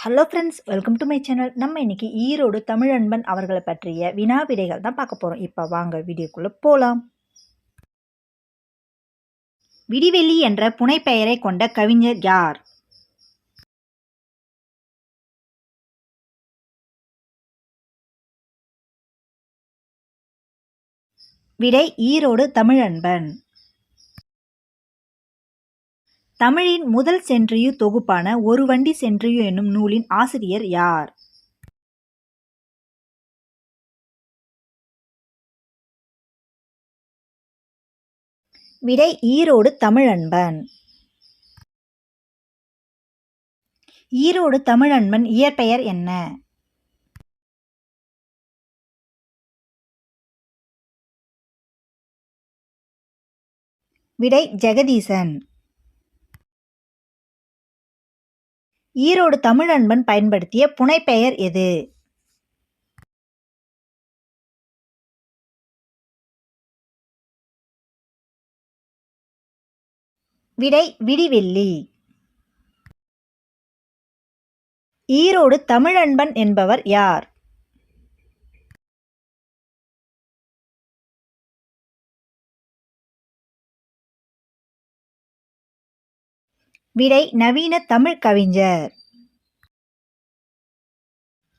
Hello friends welcome to my channel நம்ம இன்னைக்கு ஈரோடு தமிழன்பன் அவர்களை பற்றிய வினா விடைகள் தான் பார்க்க போகிறோம் இப்போ வாங்க வீடியோக்குள்ளே போகலாம் விடிவெள்ளி என்ற புனைப்பெயரை கொண்ட கவிஞர் யார்? விடை ஈரோடு தமிழன்பன். தமிழின் முதல் சென்றியு தொகுப்பான ஒரு வண்டி சென்றியு என்னும் நூலின் ஆசிரியர் யார்? விடை ஈரோடு தமிழன்பன். ஈரோடு தமிழன்பன் இயற்பெயர் என்ன? விடை ஜெகதீசன். ஈரோடு தமிழன்பன் பயன்படுத்திய புனைப்பெயர் எது? விடை விடிவெள்ளி ஈரோடு தமிழன்பன் என்பவர் யார்? விடை நவீன தமிழ் கவிஞர்.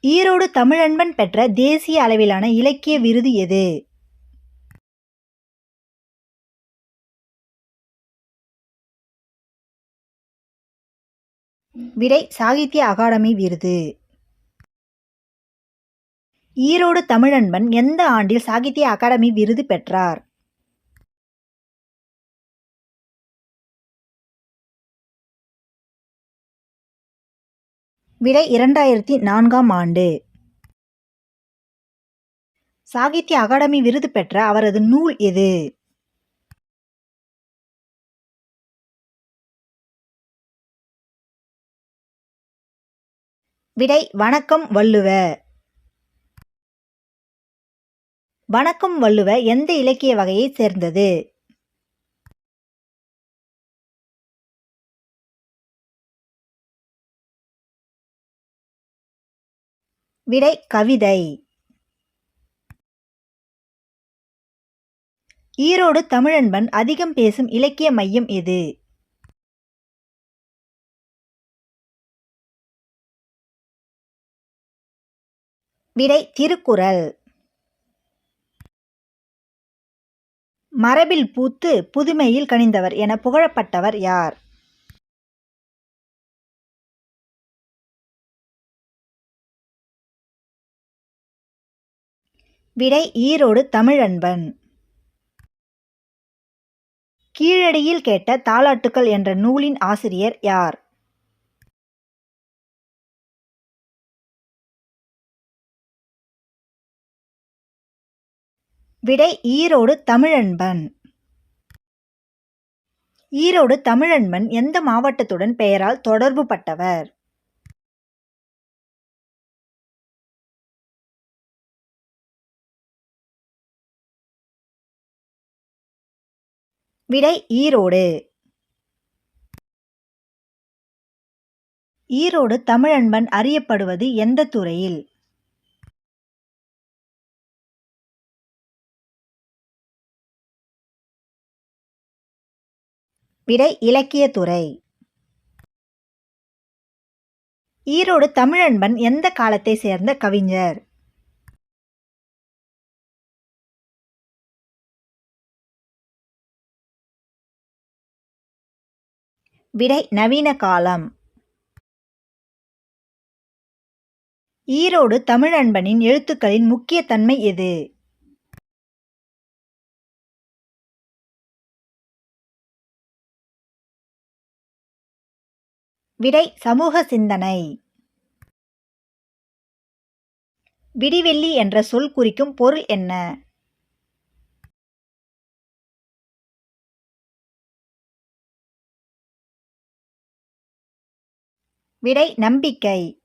ஈரோடு தமிழன்பன் பெற்ற தேசிய அளவிலான இலக்கிய விருது எது? விடை சாகித்ய அகாடமி விருது. ஈரோடு தமிழன்பன் எந்த ஆண்டில் சாகித்ய அகாடமி விருது பெற்றார்? விடை இரண்டாயிரத்தி நான்காம் ஆண்டு. சாகித்ய அகாடமி விருது பெற்ற அவரது நூல் எது? விடை வணக்கம் வள்ளுவ. வணக்கம் வள்ளுவ எந்த இலக்கிய வகையைச் சேர்ந்தது? விடை கவிதை. ஈரோடு தமிழன்பன் அதிகம் பேசும் இலக்கிய மையம் எது? விடை திருக்குறள். மரபில் பூத்து புதுமையில் கனிந்தவர் என புகழப்பட்டவர் யார்? விடை ஈரோடு தமிழன்பன். கீழடியில் கேட்ட தாலாட்டுக்கள் என்ற நூலின் ஆசிரியர் யார்? விடை ஈரோடு தமிழன்பன். ஈரோடு தமிழன்பன் எந்த மாவட்டத்துடன் பெயரால் தொடர்பு விடை ஈரோடு. ஈரோடு தமிழன்பன் அறியப்படுவது எந்த துறையில்? விடை இலக்கியத்துறை ஈரோடு தமிழன்பன் எந்த காலத்தை சேர்ந்த கவிஞர்? விடை நவீன காலம். ஈரோடு தமிழன்பனின் எழுத்துக்களின் முக்கிய தன்மை எது? விடை சமூக சிந்தனை. விடிவெள்ளி என்ற சொல் குறிக்கும் பொருள் என்ன? விடை நம்பிக்கை.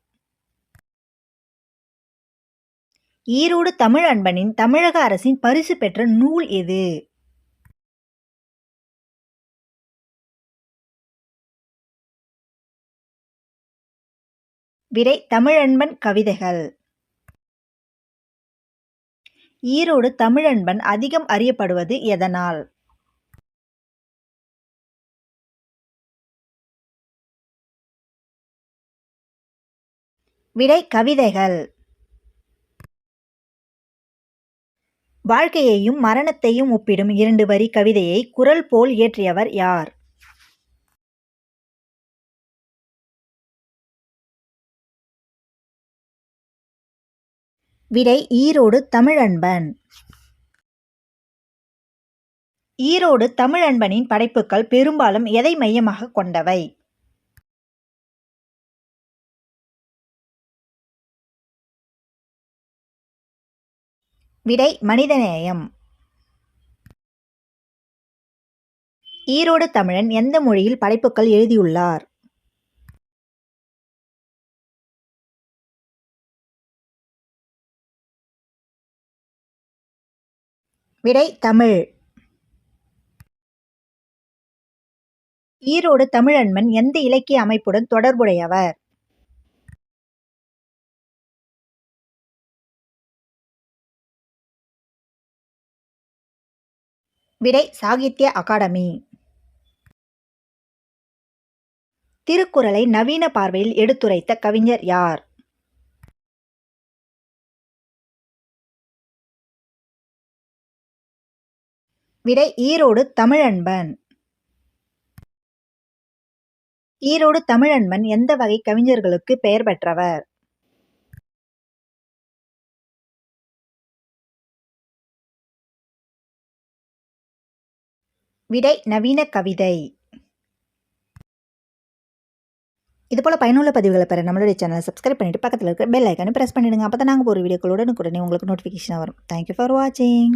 ஈரோடு தமிழ் அன்பனின் தமிழக அரசின் பரிசு பெற்ற நூல் எது? விடை தமிழன்பன் கவிதைகள். ஈரோடு தமிழன்பன் அதிகம் அறியப்படுவது எதனால்? விடை கவிதைகள். வாழ்க்கையையும் மரணத்தையும் ஒப்பிடும் இரண்டு வரி கவிதையை குரல் போல் இயற்றியவர் யார்? விடை ஈரோடு தமிழன்பன். ஈரோடு தமிழன்பனின் படைப்புகள் பெரும்பாலும் எதை மையமாக கொண்டவை? விடை மனிதநேயம். ஈரோடு தமிழன் எந்த மொழியில் படைப்புகள் எழுதியுள்ளார்? விடை தமிழ். ஈரோடு தமிழன்மன் எந்த இலக்கிய அமைப்புடன் தொடர்புடையவர்? விடை சாகித்ய அகாடமி. திருக்குறளை நவீன பார்வையில் எடுத்துரைத்த கவிஞர் யார்? விடை ஈரோடு தமிழன்பன். ஈரோடு தமிழன்பன் எந்த வகை கவிஞர்களுக்கு பெயர் பெற்றவர்? விடை நவீன கவிதை. இது போல் பயனுள்ள பதிவுகளை பெற நம்மளுடைய சேனலை சப்ஸ்கிரைப் பண்ணிவிட்டு பக்கத்தில் இருக்க பெல் ஐக்கானு ப்ரெஸ் பண்ணிடுங்க. அப்போ தான் நாங்கள் ஒரு வீடியோக்களுடன் உடனே உங்களுக்கு நோட்டிஃபிகேஷன் வரும். தேங்க்யூ ஃபார் வாட்சிங்